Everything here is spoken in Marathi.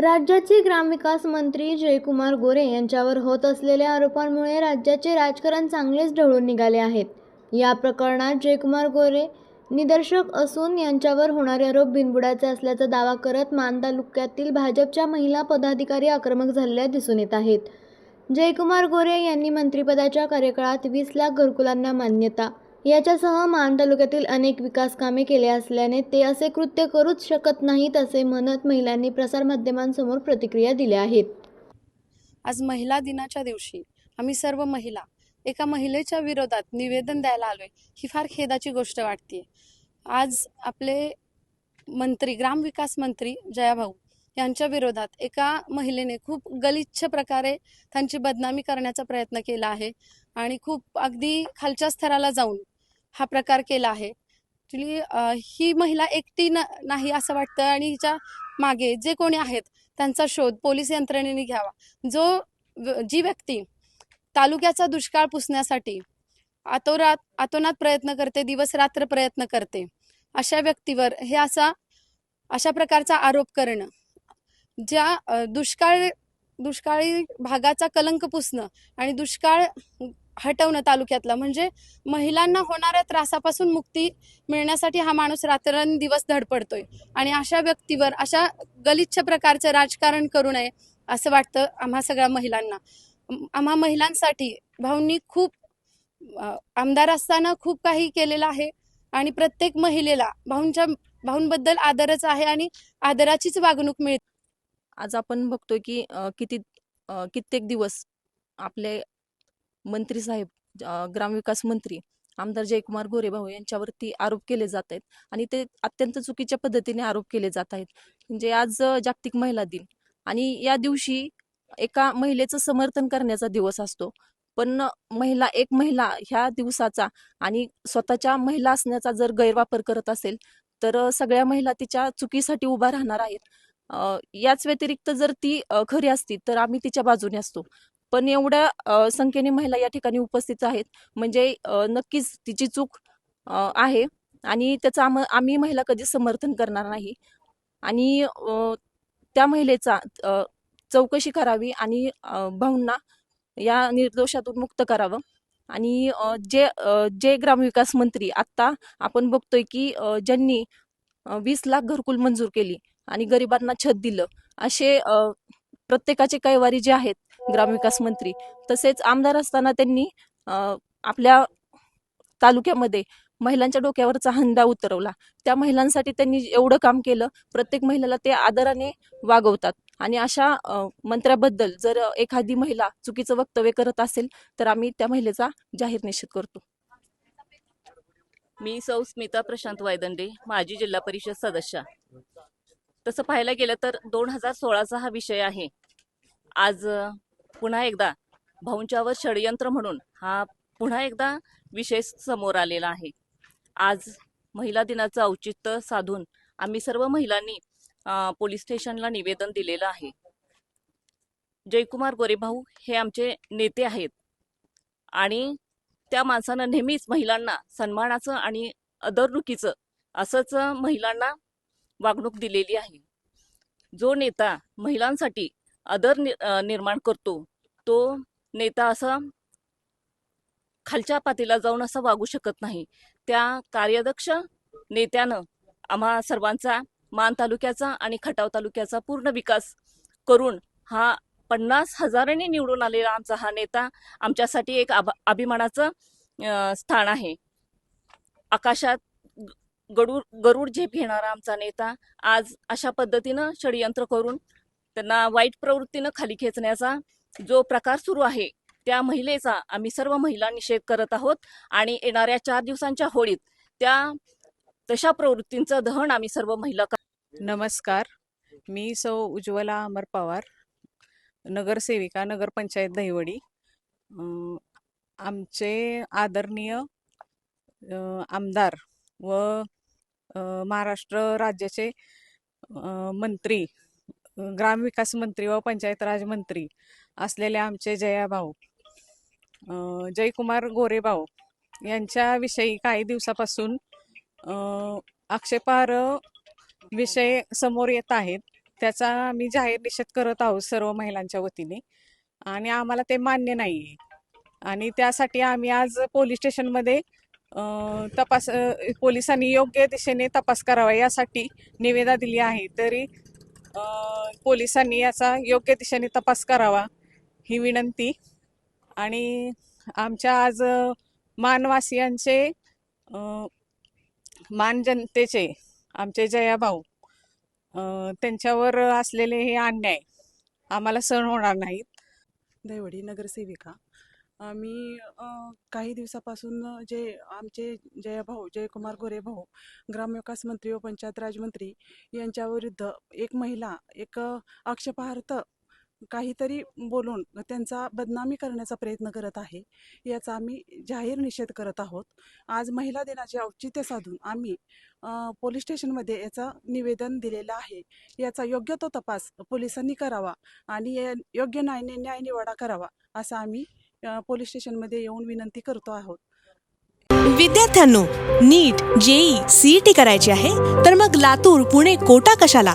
राज्याचे ग्रामविकास मंत्री जयकुमार गोरे यांच्यावर होत असलेल्या आरोपांमुळे राज्याचे राजकारण चांगलेच ढवळून निघाले आहेत. या प्रकरणात जयकुमार गोरे निदर्शक असून यांच्यावर होणारे आरोप बिनबुडाचे असल्याचा दावा करत मान तालुक्यातील भाजपच्या महिला पदाधिकारी आक्रमक झालेल्या दिसून येत आहेत. जयकुमार गोरे यांनी मंत्रिपदाच्या कार्यकाळात वीस लाख घरकुलांना मान्यता याच्यासह मान तालुक्यातील अनेक विकास कामे केले असल्याने ते असे कृत्य करूच शकत नाहीत असे म्हणत महिलांनी प्रसारमाध्यमांसमोर प्रतिक्रिया दिल्या आहेत. आज महिला दिनाच्या दिवशी आम्ही सर्व महिला एका महिलेच्या विरोधात निवेदन द्यायला आलोय. ही फार खेदाची गोष्ट वाटते आज आपले मंत्री ग्रामविकास मंत्री जयाभाऊ यांच्या विरोधात एका महिलेने खूप गलिच्छ प्रकारे त्यांची बदनामी करण्याचा प्रयत्न केला आहे आणि खूप अगदी खालच्या स्तराला जाऊन हा प्रकार केला आहे. ॲक्च्युली ही महिला एकटी न नाही असं वाटतं आणि हिच्या मागे जे कोणी आहेत त्यांचा शोध पोलीस यंत्रणेने घ्यावा. जो जी व्यक्ती तालुक्याचा दुष्काळ पुसण्यासाठी आतोरात आतोनात प्रयत्न करते दिवस रात्र प्रयत्न करते अशा व्यक्तीवर हे असा अशा प्रकारचा आरोप करणं ज्या दुष्काळ दुष्काळी भागाचा कलंक पुसणं आणि दुष्काळ हटवणं तालुक्यातलं. म्हणजे महिलांना होणाऱ्या त्रासापासून मुक्ती मिळण्यासाठी हा माणूस रात्रंदिवस धडपडतोय. आणि अशा व्यक्तीवर अशा गलिच्छ प्रकारचं राजकारण करू नये असं वाटतं आम्हा सगळ्या महिलांना. आम्हा महिलांसाठी भाऊंनी खूप आमदार असताना खूप काही केलेलं आहे. आणि प्रत्येक महिलेला भाऊंच्या भाऊंबद्दल आदरच आहे आणि आदराचीच वागणूक मिळते. आज आपण बघतोय की किती कित्येक दिवस आपले मंत्री साहेब ग्रामविकास मंत्री आमदार जयकुमार गोरेभाऊ यांच्यावरती आरोप केले जात आहेत आणि ते अत्यंत चुकीच्या पद्धतीने आरोप केले जात आहेत. म्हणजे आज जागतिक महिला दिन आणि या दिवशी एका महिलेचं समर्थन करण्याचा दिवस असतो. पण महिला एक महिला ह्या दिवसाचा आणि स्वतःच्या महिला असण्याचा जर गैरवापर करत असेल तर सगळ्या महिला तिच्या चुकीसाठी उभा राहणार आहेत. याच व्यतिरिक्त जर ती खरी असती तर आम्ही तिच्या बाजूने असतो. पण एवढ्या संख्येने महिला या ठिकाणी उपस्थित आहेत. म्हणजे नक्कीच तिची चूक आहे आणि त्याचं आम आम्ही महिला कधीच समर्थन करणार नाही. आणि त्या महिलेचा चौकशी करावी आणि भाऊंना या निर्दोषातून मुक्त करावं. आणि जे जे ग्रामविकास मंत्री आत्ता आपण बघतोय की ज्यांनी वीस लाख घरकुल मंजूर केली आणि गरिबांना छत दिलं असे प्रत्येकाचे कैवारी जे आहेत ग्रामविकास मंत्री तसेच आमदार असताना त्यांनी आपल्या तालुक्यामध्ये महिलांच्या डोक्यावरचा हंडा उतरवला. त्या महिलांसाठी त्यांनी एवढं काम केलं प्रत्येक महिलेला ते आदराने वागवतात. आणि अशा मंत्र्याबद्दल जर एखादी महिला चुकीचं वक्तव्य करत असेल तर आम्ही त्या महिलेचा जाहीर निषेध करतो. मी सौ स्मिता प्रशांत वायदंडे माजी जिल्हा परिषद सदस्य. तसं पाहायला गेलं तर दोन हजार सोळाचा हा विषय आहे. आज पुन्हा एकदा भाऊंच्यावर षडयंत्र म्हणून हा पुन्हा एकदा विषय समोर आलेला आहे. आज महिला दिनाचं औचित्य साधून आम्ही सर्व महिलांनी पोलीस स्टेशनला निवेदन दिलेलं आहे. जयकुमार गोरेभाऊ हे आमचे नेते आहेत. आणि त्या माणसानं नेहमीच महिलांना सन्मानाचं आणि अदरनुकीचं असंच महिलांना वागणूक दिलेली आहे. जो नेता महिलांसाठी आदर नि- निर्माण करतो तो नेता असा खालच्या पातीला जाऊन असं वागू शकत नाही. त्या कार्यदक्ष नेत्यानं आम्हा सर्वांचा मान तालुक्याचा आणि खटाव तालुक्याचा पूर्ण विकास करून हा पन्नास हजारांनी निवडून आलेला आमचा हा नेता आमच्यासाठी एक अभिमानाचं स्थान आहे. आकाशात गरुड गरुड झेप घेणारा आमचा नेता आज अशा पद्धतीनं षडयंत्र करून त्यांना वाईट प्रवृत्तीनं खाली खेचण्याचा जो प्रकार सुरू आहे त्या महिलेचा आम्ही सर्व महिला निषेध करत आहोत आणि येणाऱ्या चार दिवसांच्या होळीत त्या तशा प्रवृत्तींचं दहन आम्ही सर्व महिला नमस्कार. मी सौ उज्ज्वला अमर पवार नगरसेविका नगरपंचायत दहिवडी. आमचे आदरणीय आमदार व महाराष्ट्र राज्याचे मंत्री ग्रामविकास मंत्री व पंचायत राज मंत्री असलेले आमचे जयाभाऊ भाऊ जयकुमार गोरेभाऊ यांच्याविषयी काही दिवसापासून अं, आक्षेपार्ह विषय समोर येत आहेत. त्याचा आम्ही जाहीर निषेध करत आहोत सर्व महिलांच्या वतीने. आणि आम्हाला ते मान्य नाही आहे आणि त्यासाठी आम्ही आज पोलीस स्टेशनमध्ये तपास पोलिसांनी योग्य दिशेने तपास करावा यासाठी निवेदा दिली आहे. तरी पोलिसांनी याचा योग्य दिशेने तपास करावा ही विनंती. आणि आमच्या आज मानवासियांचे मान जनतेचे आमचे जयाभाऊ त्यांच्यावर असलेले हे अन्याय आम्हाला सहन होणार नाहीत. दैवडी नगरसेविका. मी काही दिवसापासून जे आमचे जयभाऊ जयकुमार गोरे भाऊ ग्रामविकास मंत्री व पंचायत राजमंत्री यांच्याविरुद्ध एक महिला एक आक्षेपार्थ काहीतरी बोलून त्यांचा बदनामी करण्याचा प्रयत्न करत आहे याचा आम्ही जाहीर निषेध करत आहोत. आज महिला दिनाचे औचित्य साधून आम्ही पोलीस स्टेशनमध्ये याचं निवेदन दिलेलं आहे. याचा योग्य तो तपास पोलिसांनी करावा आणि योग्य न्याय न्याय निवाडा करावा असं आम्ही पोलीस स्टेशनमध्ये येऊन विनंती करतो आहोत. विद्यार्थ्यांनो नीट जेई सीईटी करायची आहे तर मग लातूर पुणे कोटा कशाला?